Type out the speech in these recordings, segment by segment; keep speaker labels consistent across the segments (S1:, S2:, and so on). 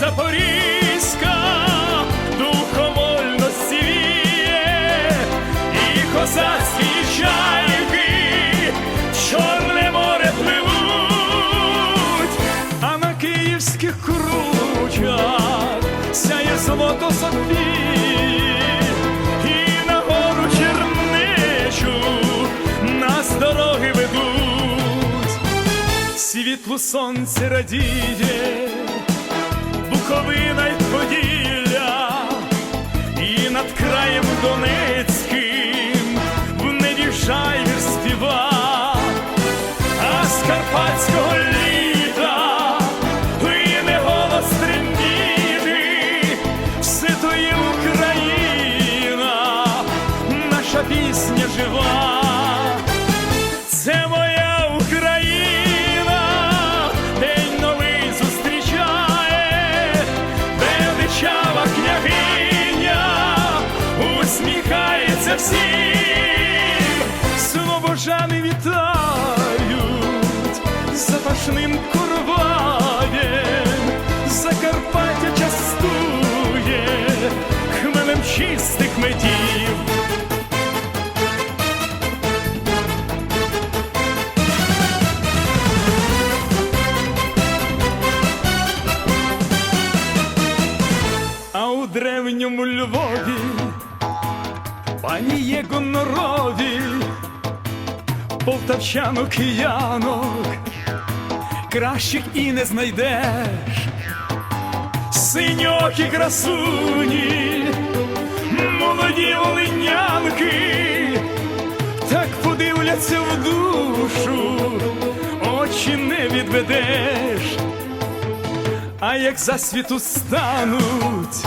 S1: Запорізька, духом сіє, і козацькі чайки, чорне море пливуть, а на київських кручах сяє золото Софії, і на гору чернечу нас дороги ведуть. Світлу сонце радіє, жива. Це моя Україна, день новий зустрічає, величава княгиня, усміхається всім, слобожани вітають запашним курвавєм, древньому Львові пані є гонорові, полтавчанок киянок, кращих і не знайдеш, синьокі красуні, молоді волинянки, так подивляться в душу, очі не відведеш. А як засвіту стануть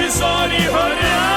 S1: наші зорі горять.